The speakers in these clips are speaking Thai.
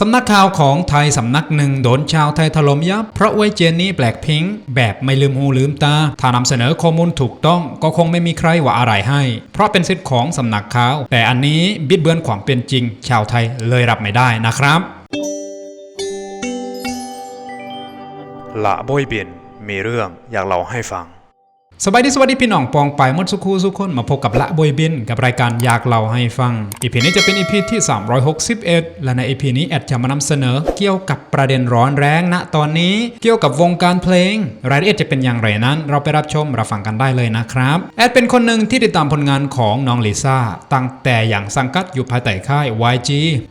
สำนักข่าวของไทยสำนักหนึ่งโดนชาวไทยถล่มยับ เพราะไว้เจนนี่แบล็กพิงค์แบบไม่ลืมหูลืมตา ถ้านำเสนอข้อมูลถูกต้องก็คงไม่มีใครว่าอะไรให้ เพราะเป็นสิทธิ์ของสำนักข่าว แต่อันนี้บิดเบือนความเป็นจริง ชาวไทยเลยรับไม่ได้นะครับละบอยเบียนมีเรื่องอยากเล่าให้ฟัง สบายดีสวัสดีพี่น้องปองไปมดสุขูสุคนมาพบกับละบอยบิน กับรายการอยากเล่าให้ฟังอีพีนี้จะเป็นอีพีที่ 361 และในอีพีนี้แอดจะมานำเสนอ เกี่ยวกับประเด็นร้อนแรงณตอนนี้เกี่ยวกับวงการเพลง รายละเอียดจะเป็นอย่างไรนั้น เราไปรับชมรับฟังกันได้เลยนะครับแอดเป็นคนหนึ่งที่ติดตามผลงานของน้องลิซ่าตั้งแต่อย่างสังกัดอยู่ภายใต้ค่าย YG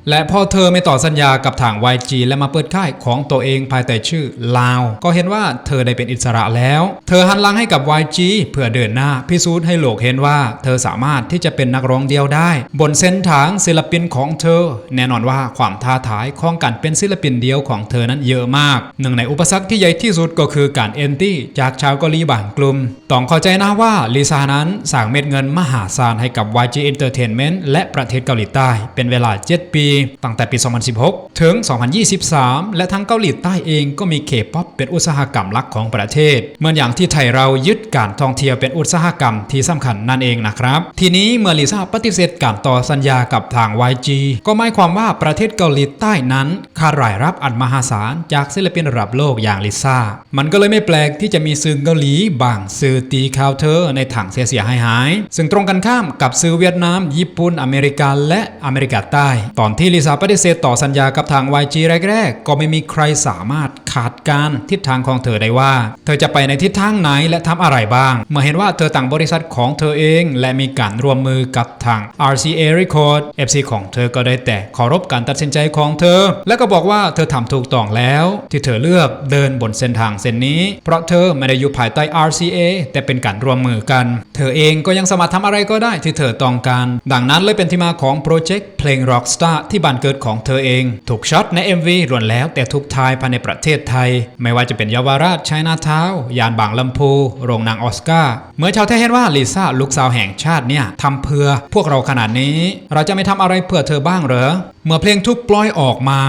และพอเธอไม่ต่อสัญญากับทาง YG และมาเปิดค่ายของตัวเองภายใต้ชื่อลาวก็เห็นว่าเธอได้เป็นอิสระแล้ว เธอหันหลังให้กับ YG เพื่อเดินหน้าพิสูจน์ให้โลกเห็นว่า เธอสามารถที่จะเป็นนักร้องเดียวได้ บนเส้นทางศิลปินของเธอ แน่นอนว่าความท้าทายของการเป็นศิลปินเดียวของเธอนั้นเยอะมาก หนึ่งในอุปสรรคที่ใหญ่ที่สุดก็คือการเอนตี้จากชาวเกาหลีบางกลุ่มต้องเข้าใจนะว่าลิซ่านั้นสร้างเม็ดเงินมหาศาลให้กับ YG Entertainment และประเทศเกาหลีใต้ เป็นเวลา 7 ปี ตั้งแต่ปี 2016 ถึง 2023 และทั้งเกาหลีใต้เองก็มีเคป๊อปเป็นอุตสาหกรรมหลักของประเทศเหมือนอย่างที่ไทยเรายึดการท่องเที่ยวเป็นอุตสาหกรรมที่สำคัญนั่นเองนะครับ ทีนี้เมื่อลิซ่าปฏิเสธการต่อสัญญากับทาง YG ก็หมายความว่าประเทศเกาหลีใต้นั้นขาดรายรับอันมหาศาลจากศิลปินระดับโลกอย่างลิซ่า มันก็เลยไม่แปลกที่จะมีสื่อเกาหลีบางสื่อตีข่าวเธอในถังเสียหายหาย ซึ่งตรงกันข้ามกับสื่อเวียดนาม ญี่ปุ่น อเมริกา และอเมริกาใต้ ตอนที่ลิซ่าปฏิเสธต่อสัญญากับทาง YG แรกๆ ก็ไม่มีใครสามารถขาดการทิศทางของเธอได้ว่า เธอจะไปในทิศทางไหนและทำอะไรบ้าง เมื่อเห็นว่าเธอตั้งบริษัทของเธอเอง และมีการร่วมมือกับทาง RCA Record FC ของเธอก็ได้แต่เคารพการตัดสินใจของเธอ และก็บอกว่าเธอทำถูกต้องแล้ว ที่เธอเลือกเดินบนเส้นทางเส้นนี้ เพราะเธอไม่ได้อยู่ภายใต้ RCA แต่เป็นการร่วมมือกัน เธอเองก็ยังสามารถทำอะไรก็ได้ที่เธอต้องการ ดังนั้นเลยเป็นที่มาของโปรเจกต์เพลง Rockstar ที่บ้านเกิดของเธอเอง ถูกช็อตใน MV ล้วนแล้วแต่ทุกทายภายในประเทศไทย ไม่ว่าจะเป็นเยาวราชชัยนาทาว ยานบางลำพู โรงนางออสการ์เมื่อชาวเทยเห็นว่าลิซ่าลูกสาวแห่งชาติเนี่ยทำเพื่อพวกเราขนาดนี้ เราจะไม่ทำอะไรเพื่อเธอบ้างเหรอเมื่อเพลงทุกปล่อยออกมา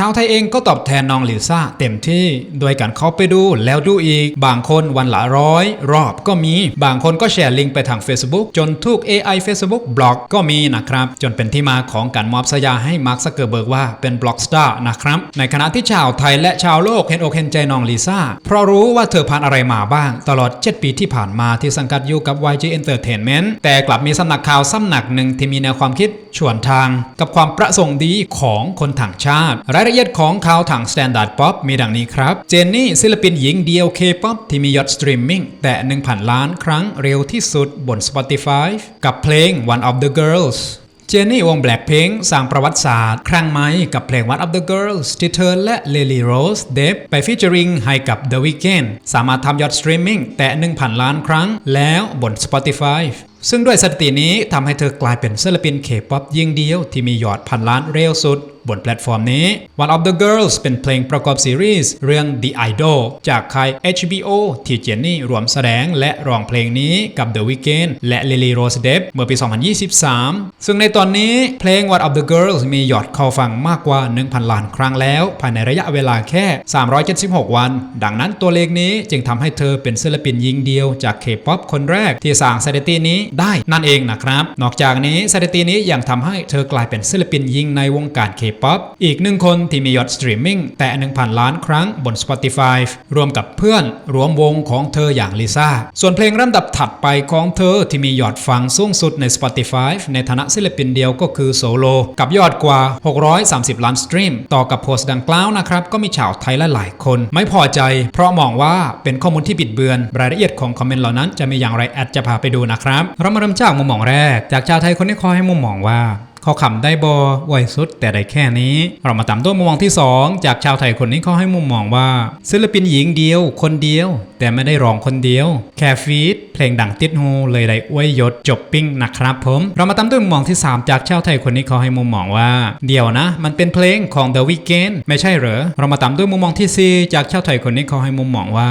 ชาวไทยเองก็ตอบแทนน้องลิซ่าเต็มที่โดยการเข้าไปดูแล้วดูอีก บางคนวันละร้อย รอบก็มี บางคนก็แชร์ลิงก์ไปทาง Facebook จนทุก AI Facebook บล็อกก็มีนะครับ จนเป็นที่มาของการมอบสยาให้มาร์คซักเกอร์เบิร์กว่าเป็นบล็อกสตาร์นะครับ ในขณะที่ชาวไทยและชาวโลกเห็นอกเห็นใจน้องลิซ่าเพราะรู้ว่าเธอผ่านอะไรมาบ้าง ตลอด 7 ปีที่ผ่านมาที่สังกัดอยู่กับ YG Entertainment แต่กลับมีสำนักข่าวสำนักหนึ่งที่มีแนวความคิด ชวนทางกับความประสงค์ดีของคนต่างชาติ รายละเอียดของข่าวทาง Standard Pop มีดังนี้ครับ เจนนี่ศิลปินหญิงเดียว K-POP ที่มียอดสตรีมมิ่งแต่ 1,000 ล้านครั้งเร็วที่สุดบน Spotify กับเพลง One of the Girls เจนนี่วง Blackpink สร้างประวัติศาสตร์ ครั้งใหม่กับเพลง One of the Girls ที่เธอและ Lily Rose Depp ไปฟีเจอริงให้กับ The Weeknd สามารถทำยอดสตรีมมิ่งแต่ 1,000 ล้านครั้งแล้วบน Spotify ซึ่งด้วยสถิตินี้ทำให้เธอกลายเป็นศิลปินเคป๊อปยิงเดียวที่มียอดพันล้านเร็วสุด บนแพลตฟอร์มนี้ One of the Girls เป็นเพลงประกอบซีรีส์เรื่อง The Idol จากค่าย HBO ที่เจนนี่รวมแสดงและร้องเพลงนี้กับ The Weeknd และ Lily Rose Depp เมื่อปี 2023 ซึ่งในตอนนี้เพลง One of the Girls มียอดเข้าฟังมากกว่า 1,000 ล้านครั้งแล้ว ภายในระยะเวลาแค่ 376 วัน ดังนั้นตัวเลขนี้จึงทำให้เธอเป็นศิลปินยิงเดียวจาก K-POP คนแรกที่สร้างสถิตินี้ได้นั่นเองนะครับ นอกจากนี้สถิตินี้ยังทำให้เธอกลายเป็นศิลปินยิงในวงการ K-POP อีกหนึ่งคนที่มียอดสตรีมมิ่งแต่ 1,000 ล้านครั้งบน Spotify รวมกับเพื่อนรวมวงของเธออย่างลิซ่า ส่วนเพลงลำดับถัดไปของเธอที่มียอดฟังสูงสุดใน Spotify ในฐานะศิลปินเดียวก็คือโซโลกับยอดกว่า 630 ล้านสตรีม ต่อกับโพสต์ดังกล่าวนะครับ ก็มีชาวไทยหลายคน ไม่พอใจ เพราะมองว่าเป็นข้อมูลที่บิดเบือน รายละเอียดของคอมเมนต์เหล่านั้นจะมีอย่างไรแอดจะพาไปดูนะครับ เรามาเริ่มจากมุมมองแรก จากชาวไทยคนที่คอยให้มุมมองว่า เขาขำได้บอไวสุดแต่ได้แค่นี้ เรามาตามตัวมุมมองที่ 2 จากชาวไทยคนนี้เขาให้มุมมองว่าศิลปินหญิงเดียว คนเดียว แต่ไม่ได้ร้องคนเดียว แค่ฟีดเพลงดังติดหูเลยได้อวยยศจบปิ้งนะครับผมเรามาตามด้วยมุมมองที่ 3 จากชาวไทยคนนี้เขาให้มุมมองว่า เดียวนะ มันเป็นเพลงของ The Weeknd ไม่ใช่เหรอเรามาตามด้วยมุมมองที่ 4 จากชาวไทยคนนี้เขาให้มุมมองว่า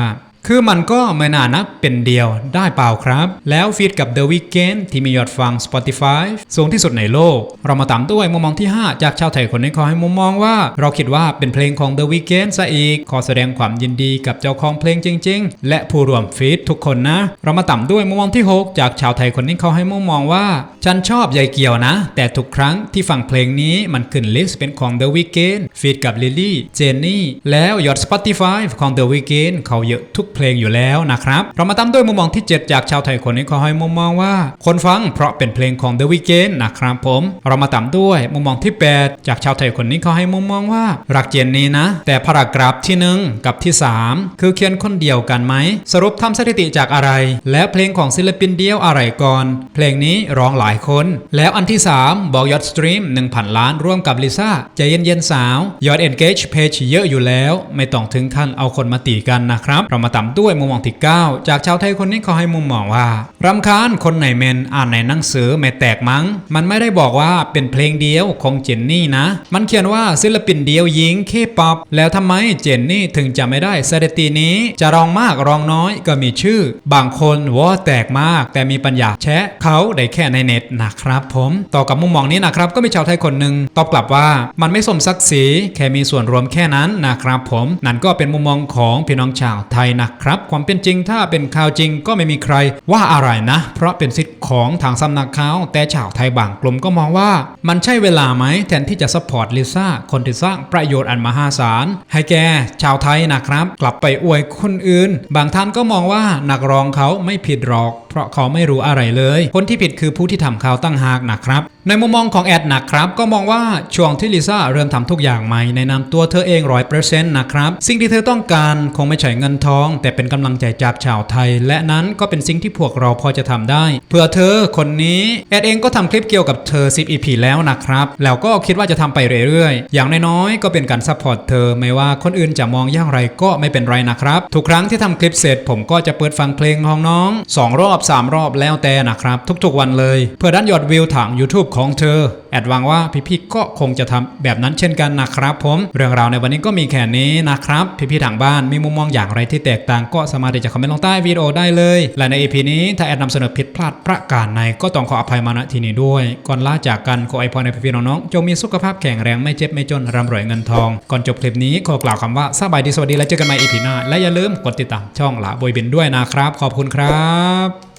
คือมันก็ไม่น่านับเป็นเดียวได้เปล่าครับ แล้วฟีดกับ The Weeknd ที่มียอดฟัง Spotify สูงที่สุดในโลก เรามาตามด้วยมุมมองที่ 5 จากชาวไทยคนนี้ขอให้มุมมองว่า เราคิดว่าเป็นเพลงของ The Weeknd ซะอีก ขอแสดงความยินดีกับเจ้าของเพลงจริง ๆ และผู้ร่วมฟีดทุกคนนะ เรามาตามด้วยมุมมองที่ 6 จากชาวไทยคนนี้เขาให้มุมมองว่าฉันชอบยายเกี่ยวนะ แต่ทุกครั้งที่ฟังเพลงนี้มันขึ้นลิสต์เป็นของ The Weeknd ฟีดกับลิลลี่เจนนี่แล้วยอด Spotify ของ The Weeknd เขาเยอะทุกเพลงอยู่แล้วนะครับ เรามาตามด้วยมุมมองที่ 7 จากชาวไทยคนนี้เขาให้มุมมองว่า คนฟังเพราะเป็นเพลงของ The Weeknd นะครับผม เรามาตามด้วยมุมมองที่ 8 จากชาวไทยคนนี้เขาให้มุมมองว่ารักเจนนี่นะ แต่พารากราฟที่ 1 กับที่ 3 คือเขียนคนเดียวกันไหม สรุปทำสถิติจากอะไร แล้วเพลงของศิลปินเดียวอะไรก่อน เพลงนี้ร้องหลายคน แล้วอันที่ 3 บอกยอดสตรีม1,000 ล้านร่วมกับลิซ่าใจเย็นๆสาวยอด engage page เยอะอยู่แล้ว ไม่ต้องถึงขั้นเอาคนมาตีกันนะครับ เรามาตามด้วยมุมมองที่ 9 จากชาวไทยคนนี้เขาให้มุมมองว่ารำคาญคนไหนเมนอ่านในหนังสือไม่แตกมั้ง มันไม่ได้บอกว่าเป็นเพลงเดียวของเจนนี่นะ มันเขียนว่าศิลปินเดียวหญิงเคป๊อปแล้วทำไมเจนนี่ถึงจะไม่ได้สถิตินี้ จะร้องมากร้องน้อยก็มีชื่อ บางคนว่าแตกมาก แต่มีปัญญาแชะเขาได้แค่ในเน็ตนะครับผมต่อกับมุมมองนี้นะครับก็มีชาวไทยคนหนึ่งตอบกลับว่ามันไม่สมศักดิ์ศรีแค่มีส่วนรวมแค่นั้นนะครับผมนั่นก็เป็นมุมมองของพี่น้องชาวไทยนะครับ ความเป็นจริงถ้าเป็นข่าวจริงก็ไม่มีใครว่าอะไรนะ เพราะเป็นสิทธิ์ของทางสำนักข่าวแต่ชาวไทยบางกลุ่มก็มองว่า มันใช่เวลาไหมแทนที่จะสปอร์ตลิซ่าคนที่สร้างประโยชน์อันมหาศาลให้แกชาวไทยนะครับ กลับไปอวยคนอื่น บางท่านก็มองว่านักร้องเขาไม่ผิดหรอก ราะเขาไม่รู้อะไรเลย คนที่ผิดคือผู้ที่ทำข่าวตั้งหากนะครับ ในมุมมองของแอดนะครับก็มองว่าช่วงที่ลิซ่าเริ่มทำทุกอย่างใหม่ในนามตัวเธอเองร้อยเปอร์เซ็นต์นะครับ สิ่งที่เธอต้องการคงไม่ใช่เงินทอง แต่เป็นกำลังใจจากชาวไทย และนั้นก็เป็นสิ่งที่พวกเราพอจะทำได้ เพื่อเธอคนนี้แอดเองก็ทำคลิปเกี่ยวกับเธอ 10 EP แล้วนะครับแล้วก็คิดว่าจะทำไปเรื่อยๆ อย่างน้อยๆก็เป็นการซัพพอร์ตเธอไม่ว่าคนอื่นจะมองอย่างไรก็ไม่เป็นไรนะครับทุกครั้งที่ทำคลิปเสร็จผมก็จะเปิดฟังเพลงของน้องสองรอบสามรอบแล้วแต่นะครับ ทุกๆวันเลย เพื่อดันยอดวิวทาง YouTube ของเธอ แอดหวังว่าพี่ๆก็คงจะทำแบบนั้นเช่นกันนะครับผม เรื่องราวในวันนี้ก็มีแค่นี้นะครับ พี่ๆทางบ้านมีมุมมองอย่างไรที่แตกต่างก็สามารถที่จะคอมเมนต์ลงใต้วิดีโอได้เลย และใน EP นี้ถ้าแอดนำเสนอผิดพลาดประการใดก็ต้องขออภัยมาณที่นี้ด้วย ก่อนลาจากกันขอไอพรในพี่ๆน้องๆจงมีสุขภาพแข็งแรงไม่เจ็บไม่จนร่ำรวยเงินทองก่อนจบคลิปนี้ขอกล่าวคำว่าสบายดีสวัสดีและเจอกันใหม่ EP หน้าและอย่าลืมกดติดตามช่องละบอยบินด้วยนะครับ ขอบคุณครับ